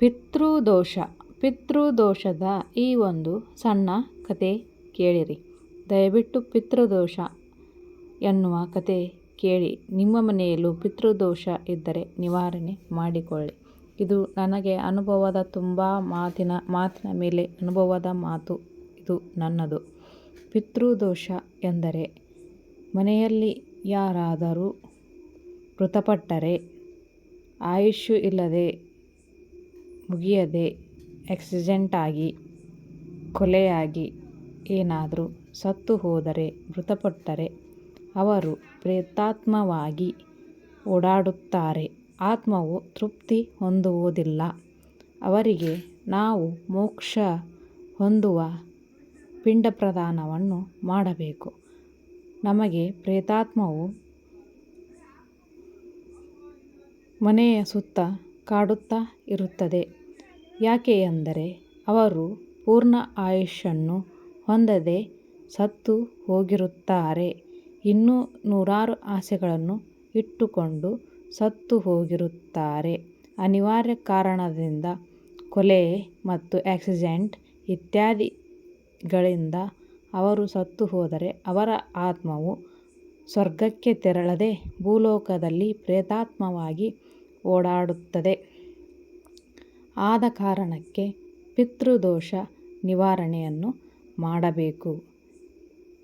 ಪಿತೃದೋಷ, ಪಿತೃದೋಷದ ಈ ಒಂದು ಸಣ್ಣ ಕತೆ ಕೇಳಿರಿ. ದಯವಿಟ್ಟು ಪಿತೃದೋಷ ಎನ್ನುವ ಕತೆ ಕೇಳಿ. ನಿಮ್ಮ ಮನೆಯಲ್ಲೂ ಪಿತೃದೋಷ ಇದ್ದರೆ ನಿವಾರಣೆ ಮಾಡಿಕೊಳ್ಳಿ. ಇದು ನನಗೆ ಅನುಭವದ ತುಂಬ ಮಾತಿನ ಮಾತಿನ ಮೇಲೆ ಅನುಭವದ ಮಾತು. ಇದು ನನ್ನದು. ಪಿತೃದೋಷ ಎಂದರೆ ಮನೆಯಲ್ಲಿ ಯಾರಾದರೂ ಮೃತಪಟ್ಟರೆ, ಆಯುಷ್ಯು ಇಲ್ಲದೆ ಮುಗಿಯದೆ ಆಕ್ಸಿಡೆಂಟಾಗಿ, ಕೊಲೆಯಾಗಿ ಏನಾದರೂ ಸತ್ತು ಹೋದರೆ, ಮೃತಪಟ್ಟರೆ ಅವರು ಪ್ರೇತಾತ್ಮವಾಗಿ ಓಡಾಡುತ್ತಾರೆ. ಆತ್ಮವು ತೃಪ್ತಿ ಹೊಂದುವುದಿಲ್ಲ. ಅವರಿಗೆ ನಾವು ಮೋಕ್ಷ ಹೊಂದುವ ಪಿಂಡ ಪ್ರದಾನವನ್ನು ಮಾಡಬೇಕು. ನಮಗೆ ಪ್ರೇತಾತ್ಮವು ಮನೆಯ ಸುತ್ತ ಕಾಡುತ್ತಾ ಇರುತ್ತದೆ. ಯಾಕೆ ಅಂದರೆ ಅವರು ಪೂರ್ಣ ಆಯುಷನ್ನು ಹೊಂದದೆ ಸತ್ತು ಹೋಗಿರುತ್ತಾರೆ. ಇನ್ನೂ ನೂರಾರು ಆಸೆಗಳನ್ನು ಇಟ್ಟುಕೊಂಡು ಸತ್ತು ಹೋಗಿರುತ್ತಾರೆ. ಅನಿವಾರ್ಯ ಕಾರಣದಿಂದ ಕೊಲೆ ಮತ್ತು ಆಕ್ಸಿಡೆಂಟ್ ಇತ್ಯಾದಿಗಳಿಂದ ಅವರು ಸತ್ತು ಹೋದರೆ ಅವರ ಆತ್ಮವು ಸ್ವರ್ಗಕ್ಕೆ ತೆರಳದೆ ಭೂಲೋಕದಲ್ಲಿ ಪ್ರೇತಾತ್ಮವಾಗಿ ಓಡಾಡುತ್ತದೆ. ಆದ ಕಾರಣಕ್ಕೆ ಪಿತೃದೋಷ ನಿವಾರಣೆಯನ್ನು ಮಾಡಬೇಕು.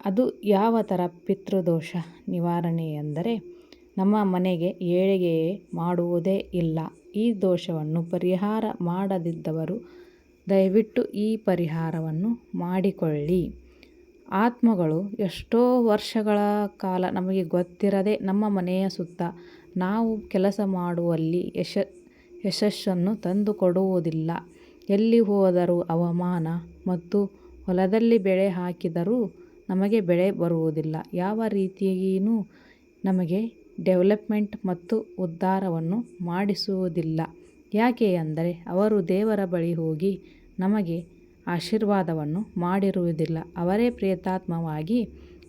ಅದು ಯಾವ ಥರ ಪಿತೃದೋಷ ನಿವಾರಣೆ ಎಂದರೆ, ನಮ್ಮ ಮನೆಗೆ ಏಳಿಗೆ ಮಾಡುವುದೇ ಇಲ್ಲ. ಈ ದೋಷವನ್ನು ಪರಿಹಾರ ಮಾಡದಿದ್ದವರು ದಯವಿಟ್ಟು ಈ ಪರಿಹಾರವನ್ನು ಮಾಡಿಕೊಳ್ಳಿ. ಆತ್ಮಗಳು ಎಷ್ಟೋ ವರ್ಷಗಳ ಕಾಲ ನಮಗೆ ಗೊತ್ತಿರದೆ ನಮ್ಮ ಮನೆಯ ಸುತ್ತ ನಾವು ಕೆಲಸ ಮಾಡುವಲ್ಲಿ ಯಶ ಯಶಸ್ಸನ್ನು ತಂದುಕೊಡುವುದಿಲ್ಲ. ಎಲ್ಲಿ ಹೋದರೂ ಅವಮಾನ ಮತ್ತು ಹೊಲದಲ್ಲಿ ಬೆಳೆ ಹಾಕಿದರೂ ನಮಗೆ ಬೆಳೆ ಬರುವುದಿಲ್ಲ. ಯಾವ ರೀತಿಯೂ ನಮಗೆ ಡೆವಲಪ್ಮೆಂಟ್ ಮತ್ತು ಉದ್ಧಾರವನ್ನು ಮಾಡಿಸುವುದಿಲ್ಲ. ಯಾಕೆ ಅಂದರೆ ಅವರು ದೇವರ ಬಳಿ ಹೋಗಿ ನಮಗೆ ಆಶೀರ್ವಾದವನ್ನು ಮಾಡಿರುವುದಿಲ್ಲ. ಅವರೇ ಪ್ರೇತಾತ್ಮವಾಗಿ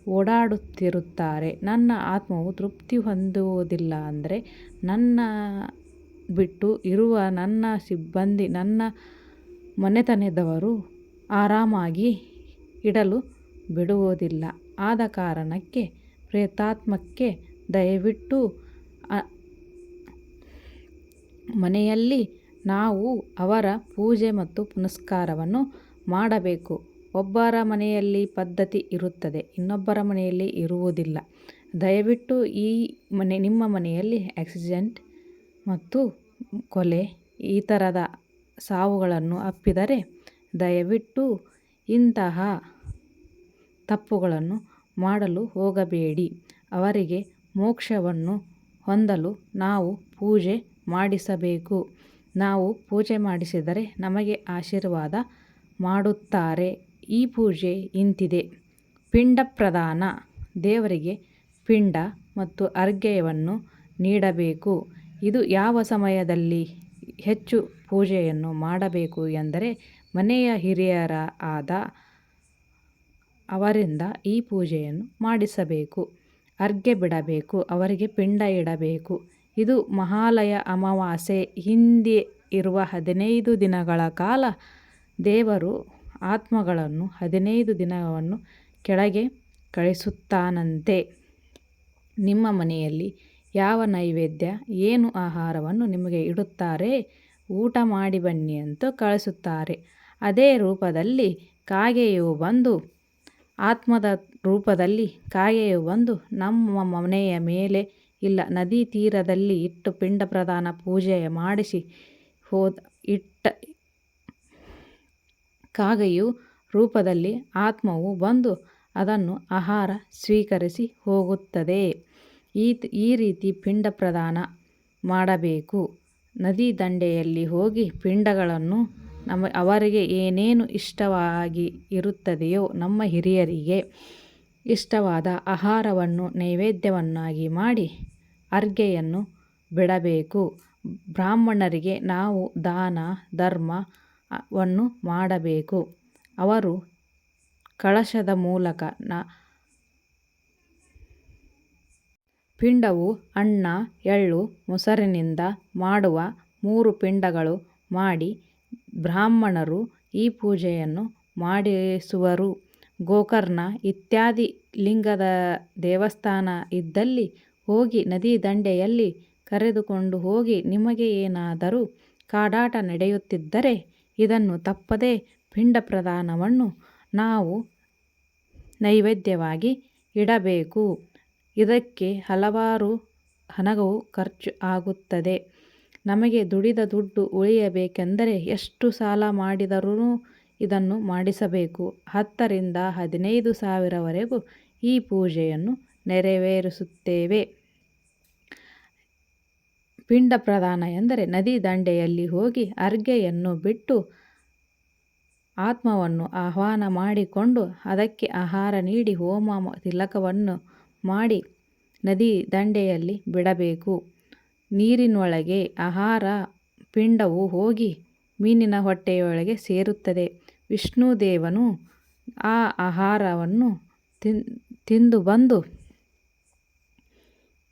ಓಡಾಡುತ್ತಿರುತ್ತಾರೆ. ನನ್ನ ಆತ್ಮವು ತೃಪ್ತಿ ಹೊಂದುವುದಿಲ್ಲ ಅಂದರೆ ನನ್ನ ಬಿಟ್ಟು ಇರುವ ನನ್ನ ಸಿಬ್ಬಂದಿ, ನನ್ನ ಮನೆತನದವರು ಆರಾಮಾಗಿ ಇಡಲು ಬಿಡುವುದಿಲ್ಲ. ಆದ ಕಾರಣಕ್ಕೆ ಪ್ರೇತಾತ್ಮಕ್ಕೆ ದಯವಿಟ್ಟು ಮನೆಯಲ್ಲಿ ನಾವು ಅವರ ಪೂಜೆ ಮತ್ತು ಪುನಸ್ಕಾರವನ್ನು ಮಾಡಬೇಕು. ಒಬ್ಬರ ಮನೆಯಲ್ಲಿ ಪದ್ಧತಿ ಇರುತ್ತದೆ, ಇನ್ನೊಬ್ಬರ ಮನೆಯಲ್ಲಿ ಇರುವುದಿಲ್ಲ. ದಯವಿಟ್ಟು ಈ ಮನೆ, ನಿಮ್ಮ ಮನೆಯಲ್ಲಿ ಆಕ್ಸಿಡೆಂಟ್ ಮತ್ತು ಕೊಲೆ ಈ ಥರದ ಸಾವುಗಳನ್ನು ಅಪ್ಪಿದರೆ ದಯವಿಟ್ಟು ಇಂತಹ ತಪ್ಪುಗಳನ್ನು ಮಾಡಲು ಹೋಗಬೇಡಿ. ಅವರಿಗೆ ಮೋಕ್ಷವನ್ನು ಹೊಂದಲು ನಾವು ಪೂಜೆ ಮಾಡಿಸಬೇಕು. ನಾವು ಪೂಜೆ ಮಾಡಿಸಿದರೆ ನಮಗೆ ಆಶೀರ್ವಾದ ಮಾಡುತ್ತಾರೆ. ಈ ಪೂಜೆ ಇಂತಿದೆ. ಪಿಂಡ ಪ್ರದಾನ ದೇವರಿಗೆ ಪಿಂಡ ಮತ್ತು ಅರ್ಘ್ಯವನ್ನು ನೀಡಬೇಕು. ಇದು ಯಾವ ಸಮಯದಲ್ಲಿ ಹೆಚ್ಚು ಪೂಜೆಯನ್ನು ಮಾಡಬೇಕು ಎಂದರೆ ಮನೆಯ ಹಿರಿಯರ ಆದ ಅವರಿಂದ ಈ ಪೂಜೆಯನ್ನು ಮಾಡಿಸಬೇಕು. ಅರ್ಘ್ಯ ಬಿಡಬೇಕು, ಅವರಿಗೆ ಪಿಂಡ ಇಡಬೇಕು. ಇದು ಮಹಾಲಯ ಅಮಾವಾಸ್ಯೆ ಹಿಂದೆ ಇರುವ ಹದಿನೈದು ದಿನಗಳ ಕಾಲ ದೇವರು ಆತ್ಮಗಳನ್ನು ಹದಿನೈದು ದಿನವನ್ನು ಕೆಳಗೆ ಕಳಿಸುತ್ತಾನಂತೆ. ನಿಮ್ಮ ಮನೆಯಲ್ಲಿ ಯಾವ ನೈವೇದ್ಯ, ಏನು ಆಹಾರವನ್ನು ನಿಮಗೆ ಇಡುತ್ತಾರೆ, ಊಟ ಮಾಡಿ ಬನ್ನಿ ಅಂತ ಕಳಿಸುತ್ತಾರೆ. ಅದೇ ರೂಪದಲ್ಲಿ ಕಾಗೆಯು ಬಂದು, ಆತ್ಮದ ರೂಪದಲ್ಲಿ ಕಾಗೆಯು ಬಂದು ನಮ್ಮ ಮನೆಯ ಮೇಲೆ ಇಲ್ಲ, ನದಿ ತೀರದಲ್ಲಿ ಇಟ್ಟು ಪಿಂಡ ಪ್ರದಾನ ಪೂಜೆ ಮಾಡಿಸಿ ಹೋದ ಇಟ್ಟ ಕಾಗೆಯು ರೂಪದಲ್ಲಿ ಆತ್ಮವು ಬಂದು ಅದನ್ನು ಆಹಾರ ಸ್ವೀಕರಿಸಿ ಹೋಗುತ್ತದೆ. ಈ ಈ ರೀತಿ ಪಿಂಡ ಪ್ರದಾನ ಮಾಡಬೇಕು. ನದಿ ದಂಡೆಯಲ್ಲಿ ಹೋಗಿ ಪಿಂಡಗಳನ್ನು ನಮ್ಮ, ಅವರಿಗೆ ಏನೇನು ಇಷ್ಟವಾಗಿ ಇರುತ್ತದೆಯೋ ನಮ್ಮ ಹಿರಿಯರಿಗೆ ಇಷ್ಟವಾದ ಆಹಾರವನ್ನು, ನೈವೇದ್ಯವನ್ನಾಗಿ ಮಾಡಿ ಅರ್ಗೆಯನ್ನು ಬಿಡಬೇಕು. ಬ್ರಾಹ್ಮಣರಿಗೆ ನಾವು ದಾನ ಧರ್ಮವನ್ನು ಮಾಡಬೇಕು. ಅವರು ಕಳಶದ ಮೂಲಕ ನ ಪಿಂಡವು ಅನ್ನ ಎಳ್ಳು, ಮೊಸರಿನಿಂದ ಮಾಡುವ ಮೂರು ಪಿಂಡಗಳು ಮಾಡಿ ಬ್ರಾಹ್ಮಣರು ಈ ಪೂಜೆಯನ್ನು ಮಾಡಿಸುವರು. ಗೋಕರ್ಣ ಇತ್ಯಾದಿ ಲಿಂಗದ ದೇವಸ್ಥಾನ ಇದ್ದಲ್ಲಿ ಹೋಗಿ ನದಿ ದಂಡೆಯಲ್ಲಿ ಕರೆದುಕೊಂಡು ಹೋಗಿ ನಿಮಗೆ ಏನಾದರೂ ಕಾಡಾಟ ನಡೆಯುತ್ತಿದ್ದರೆ ಇದನ್ನು ತಪ್ಪದೆ ಪಿಂಡ ಪ್ರದಾನವನ್ನು ನಾವು ನೈವೇದ್ಯವಾಗಿ ಇಡಬೇಕು. ಇದಕ್ಕೆ ಹಲವಾರು ಹಣವು ಖರ್ಚು ಆಗುತ್ತದೆ. ನಮಗೆ ದುಡಿದ ದುಡ್ಡು ಉಳಿಯಬೇಕೆಂದರೆ ಎಷ್ಟು ಸಾಲ ಮಾಡಿದರೂ ಇದನ್ನು ಮಾಡಿಸಬೇಕು. ಹತ್ತರಿಂದ ಹದಿನೈದು ಸಾವಿರವರೆಗೂ ಈ ಪೂಜೆಯನ್ನು ನೆರವೇರಿಸುತ್ತೇವೆ. ಪಿಂಡ ಪ್ರದಾನ ಎಂದರೆ ನದಿ ದಂಡೆಯಲ್ಲಿ ಹೋಗಿ ಅರ್ಗೆಯನ್ನು ಬಿಟ್ಟು ಆತ್ಮವನ್ನು ಆಹ್ವಾನ ಮಾಡಿಕೊಂಡು ಅದಕ್ಕೆ ಆಹಾರ ನೀಡಿ ಹೋಮ ತಿಲಕವನ್ನು ಮಾಡಿ ನದಿ ದಂಡೆಯಲ್ಲಿ ಬಿಡಬೇಕು. ನೀರಿನೊಳಗೆ ಆಹಾರ ಪಿಂಡವು ಹೋಗಿ ಮೀನಿನ ಹೊಟ್ಟೆಯೊಳಗೆ ಸೇರುತ್ತದೆ. ವಿಷ್ಣುದೇವನು ಆ ಆಹಾರವನ್ನು ತಿಂದು ಬಂದು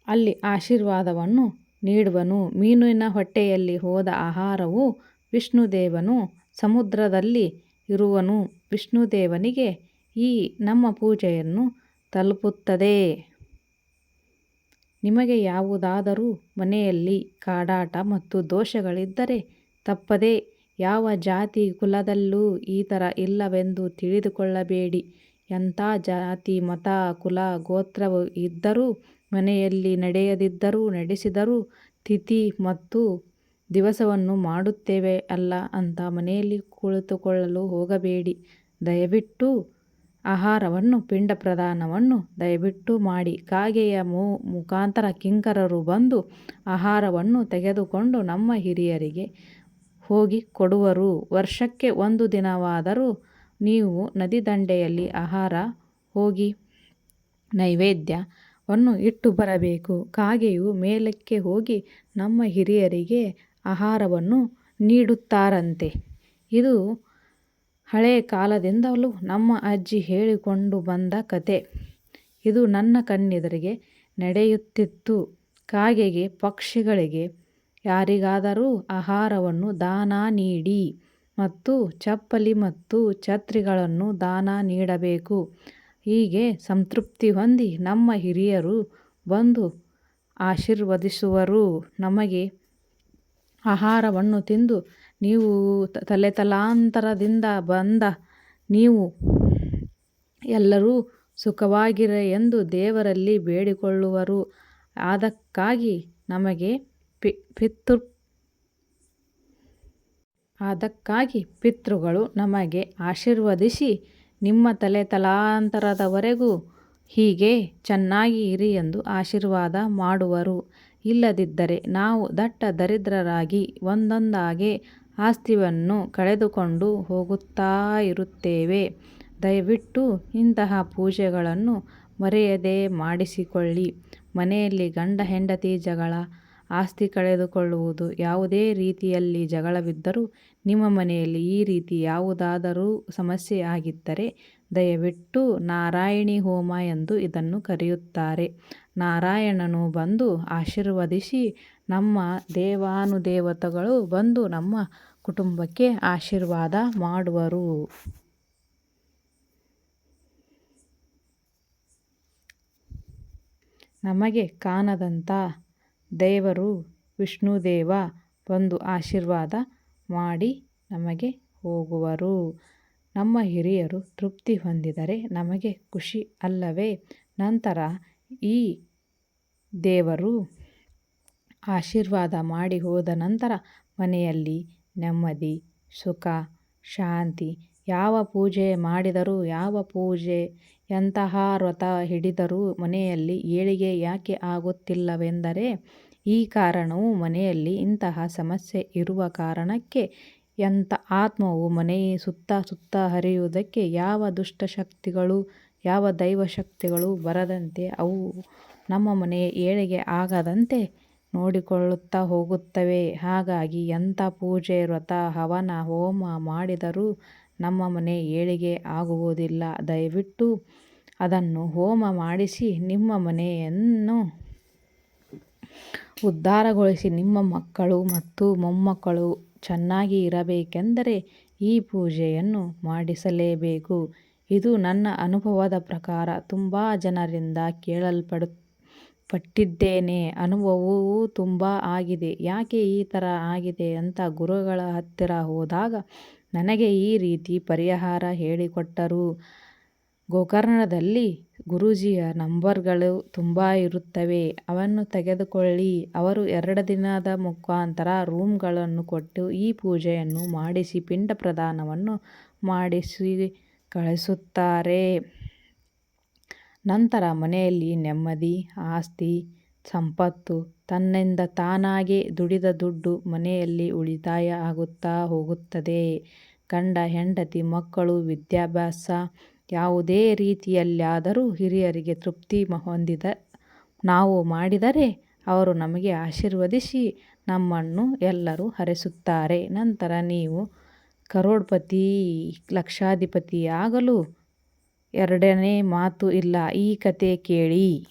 ಅಲ್ಲಿ ಆಶೀರ್ವಾದವನ್ನು ನೀಡುವನು. ಮೀನಿನ ಹೊಟ್ಟೆಯಲ್ಲಿ ಹೋದ ಆಹಾರವು ವಿಷ್ಣುದೇವನು ಸಮುದ್ರದಲ್ಲಿ ಇರುವನು. ವಿಷ್ಣುದೇವನಿಗೆ ಈ ನಮ್ಮ ಪೂಜೆಯನ್ನು ತಲುಪುತ್ತದೆ. ನಿಮಗೆ ಯಾವುದಾದರೂ ಮನೆಯಲ್ಲಿ ಕಾಡಾಟ ಮತ್ತು ದೋಷಗಳಿದ್ದರೆ ತಪ್ಪದೆ ಯಾವ ಜಾತಿ ಕುಲದಲ್ಲೂ ಈ ಥರ ಇಲ್ಲವೆಂದು ತಿಳಿದುಕೊಳ್ಳಬೇಡಿ. ಎಂಥ ಜಾತಿ, ಮತ, ಕುಲ, ಗೋತ್ರವು ಇದ್ದರೂ, ಮನೆಯಲ್ಲಿ ನಡೆಯದಿದ್ದರೂ, ನಡೆಸಿದರೂ ತಿಥಿ ಮತ್ತು ದಿವಸವನ್ನು ಮಾಡುತ್ತೇವೆ ಅಲ್ಲ ಅಂತ ಮನೆಯಲ್ಲಿ ಕುಳಿತುಕೊಳ್ಳಲು ಹೋಗಬೇಡಿ. ದಯವಿಟ್ಟು ಆಹಾರವನ್ನು, ಪಿಂಡ ಪ್ರದಾನವನ್ನು ದಯವಿಟ್ಟು ಮಾಡಿ. ಕಾಗೆಯ ಮುಖಾಂತರ ಕಿಂಕರರು ಬಂದು ಆಹಾರವನ್ನು ತೆಗೆದುಕೊಂಡು ನಮ್ಮ ಹಿರಿಯರಿಗೆ ಹೋಗಿ ಕೊಡುವರು. ವರ್ಷಕ್ಕೆ ಒಂದು ದಿನವಾದರೂ ನೀವು ನದಿ ದಂಡೆಯಲ್ಲಿ ಆಹಾರ, ಹೋಗಿ ನೈವೇದ್ಯವನ್ನು ಇಟ್ಟು ಬರಬೇಕು. ಕಾಗೆಯು ಮೇಲಕ್ಕೆ ಹೋಗಿ ನಮ್ಮ ಹಿರಿಯರಿಗೆ ಆಹಾರವನ್ನು ನೀಡುತ್ತಾರಂತೆ. ಇದು ಹಳೆ ಕಾಲದಿಂದಲೂ ನಮ್ಮ ಅಜ್ಜಿ ಹೇಳಿಕೊಂಡು ಬಂದ ಕತೆ. ಇದು ನನ್ನ ಕಣ್ಣೆದುರಿಗೆ ನಡೆಯುತ್ತಿತ್ತು. ಕಾಗೆಗೆ, ಪಕ್ಷಿಗಳಿಗೆ ಯಾರಿಗಾದರೂ ಆಹಾರವನ್ನು ದಾನ ನೀಡಿ ಮತ್ತು ಚಪ್ಪಲಿ ಮತ್ತು ಛತ್ರಿಗಳನ್ನು ದಾನ ನೀಡಬೇಕು. ಹೀಗೆ ಸಂತೃಪ್ತಿ ಹೊಂದಿ ನಮ್ಮ ಹಿರಿಯರು ಬಂದು ಆಶೀರ್ವದಿಸುವರು. ನಮಗೆ ಆಹಾರವನ್ನು ತಿಂದು ನೀವು ತಲೆ ತಲಾಂತರದಿಂದ ಬಂದ ನೀವು ಎಲ್ಲರೂ ಸುಖವಾಗಿರ ಎಂದು ದೇವರಲ್ಲಿ ಬೇಡಿಕೊಳ್ಳುವರು. ಅದಕ್ಕಾಗಿ ನಮಗೆ ಪಿ, ಪಿತೃ, ಅದಕ್ಕಾಗಿ ಪಿತೃಗಳು ನಮಗೆ ಆಶೀರ್ವದಿಸಿ ನಿಮ್ಮ ತಲೆ ತಲಾಂತರದವರೆಗೂ ಹೀಗೆ ಚೆನ್ನಾಗಿ ಇರಿ ಎಂದು ಆಶೀರ್ವಾದ ಮಾಡುವರು. ಇಲ್ಲದಿದ್ದರೆ ನಾವು ದಟ್ಟ ದರಿದ್ರರಾಗಿ ಒಂದೊಂದಾಗೆ ಆಸ್ತಿಯನ್ನು ಕಳೆದುಕೊಂಡು ಹೋಗುತ್ತಾ ಇರುತ್ತೇವೆ. ದಯವಿಟ್ಟು ಇಂತಹ ಪೂಜೆಗಳನ್ನು ಮರೆಯದೇ ಮಾಡಿಸಿಕೊಳ್ಳಿ. ಮನೆಯಲ್ಲಿ ಗಂಡ ಹೆಂಡತಿ ಜಗಳ, ಆಸ್ತಿ ಕಳೆದುಕೊಳ್ಳುವುದು ಯಾವುದೇ ರೀತಿಯಲ್ಲಿ ಜಗಳವಿದ್ದರೂ ನಿಮ್ಮ ಮನೆಯಲ್ಲಿ ಈ ರೀತಿ ಯಾವುದಾದರೂ ಸಮಸ್ಯೆ ಆಗಿದ್ದರೆ ದಯವಿಟ್ಟು ನಾರಾಯಣಿ ಹೋಮ ಎಂದು ಇದನ್ನು ಕರೆಯುತ್ತಾರೆ. ನಾರಾಯಣನು ಬಂದು ಆಶೀರ್ವದಿಸಿ ನಮ್ಮ ದೇವಾನುದೇವತೆಗಳು ಬಂದು ನಮ್ಮ ಕುಟುಂಬಕ್ಕೆ ಆಶೀರ್ವಾದ ಮಾಡುವರು. ನಮಗೆ ಕಾಣದಂಥ ದೇವರು ವಿಷ್ಣುದೇವ ಬಂದು ಆಶೀರ್ವಾದ ಮಾಡಿ ನಮಗೆ ಹೋಗುವರು. ನಮ್ಮ ಹಿರಿಯರು ತೃಪ್ತಿ ಹೊಂದಿದರೆ ನಮಗೆ ಖುಷಿ ಅಲ್ಲವೇ? ನಂತರ ಈ ದೇವರು ಆಶೀರ್ವಾದ ಮಾಡಿ ಹೋದ ನಂತರ ಮನೆಯಲ್ಲಿ ನೆಮ್ಮದಿ, ಸುಖ, ಶಾಂತಿ, ಯಾವ ಪೂಜೆ ಮಾಡಿದರೂ, ಯಾವ ಪೂಜೆ ಎಂತಹ ವ್ರತ ಹಿಡಿದರೂ ಮನೆಯಲ್ಲಿ ಏಳಿಗೆ ಯಾಕೆ ಆಗುತ್ತಿಲ್ಲವೆಂದರೆ, ಈ ಕಾರಣವು ಮನೆಯಲ್ಲಿ ಇಂತಹ ಸಮಸ್ಯೆ ಇರುವ ಕಾರಣಕ್ಕೆ ಎಂಥ ಆತ್ಮವು ಮನೆಯ ಸುತ್ತ ಸುತ್ತ ಹರಿಯುವುದಕ್ಕೆ ಯಾವ ದುಷ್ಟಶಕ್ತಿಗಳು ಯಾವ ದೈವಶಕ್ತಿಗಳು ಬರದಂತೆ ಅವು ನಮ್ಮ ಮನೆಯ ಏಳಿಗೆ ಆಗದಂತೆ ನೋಡಿಕೊಳ್ಳುತ್ತಾ ಹೋಗುತ್ತವೆ. ಹಾಗಾಗಿ ಎಂಥ ಪೂಜೆ, ವ್ರತ, ಹವನ, ಹೋಮ ಮಾಡಿದರೂ ನಮ್ಮ ಮನೆ ಏಳಿಗೆ ಆಗುವುದಿಲ್ಲ. ದಯವಿಟ್ಟು ಅದನ್ನು ಹೋಮ ಮಾಡಿಸಿ ನಿಮ್ಮ ಮನೆಯನ್ನು ಉದ್ಧಾರಗೊಳಿಸಿ. ನಿಮ್ಮ ಮಕ್ಕಳು ಮತ್ತು ಮೊಮ್ಮಕ್ಕಳು ಚೆನ್ನಾಗಿ ಇರಬೇಕೆಂದರೆ ಈ ಪೂಜೆಯನ್ನು ಮಾಡಿಸಲೇಬೇಕು. ಇದು ನನ್ನ ಅನುಭವದ ಪ್ರಕಾರ ತುಂಬ ಜನರಿಂದ ಕೇಳಲ್ಪಟ್ಟಿದ್ದೇನೆ. ಅನುಭವವೂ ತುಂಬ ಆಗಿದೆ. ಯಾಕೆ ಈ ಥರ ಆಗಿದೆ ಅಂತ ಗುರುಗಳ ಹತ್ತಿರ ಹೋದಾಗ ನನಗೆ ಈ ರೀತಿ ಪರಿಹಾರ ಹೇಳಿಕೊಟ್ಟರು. ಗೋಕರ್ಣದಲ್ಲಿ ಗುರೂಜಿಯ ನಂಬರ್ಗಳು ತುಂಬ ಇರುತ್ತವೆ. ಅವನ್ನು ತೆಗೆದುಕೊಳ್ಳಿ. ಅವರು ಎರಡು ದಿನದ ಮುಖಾಂತರ ರೂಮ್ಗಳನ್ನು ಕೊಟ್ಟು ಈ ಪೂಜೆಯನ್ನು ಮಾಡಿಸಿ ಪಿಂಡ ಪ್ರದಾನವನ್ನು ಮಾಡಿಸಿ ಕಳಿಸುತ್ತಾರೆ. ನಂತರ ಮನೆಯಲ್ಲಿ ನೆಮ್ಮದಿ, ಆಸ್ತಿ, ಸಂಪತ್ತು, ತನ್ನಿಂದ ತಾನಾಗೇ ದುಡಿದ ದುಡ್ಡು ಮನೆಯಲ್ಲಿ ಉಳಿತಾಯ ಆಗುತ್ತಾ ಹೋಗುತ್ತದೆ. ಗಂಡ ಹೆಂಡತಿ ಮಕ್ಕಳು ವಿದ್ಯಾಭ್ಯಾಸ ಯಾವುದೇ ರೀತಿಯಲ್ಲಾದರೂ ಹಿರಿಯರಿಗೆ ತೃಪ್ತಿ ಹೊಂದಿದ ನಾವು ಮಾಡಿದರೆ ಅವರು ನಮಗೆ ಆಶೀರ್ವದಿಸಿ ನಮ್ಮನ್ನು ಎಲ್ಲರೂ ಹರಸುತ್ತಾರೆ. ನಂತರ ನೀವು ಕರೋಡ್ಪತಿ, ಲಕ್ಷಾಧಿಪತಿ ಆಗಲು ಎರಡನೇ ಮಾತು ಇಲ್ಲ. ಈ ಕತೆ ಕೇಳಿ.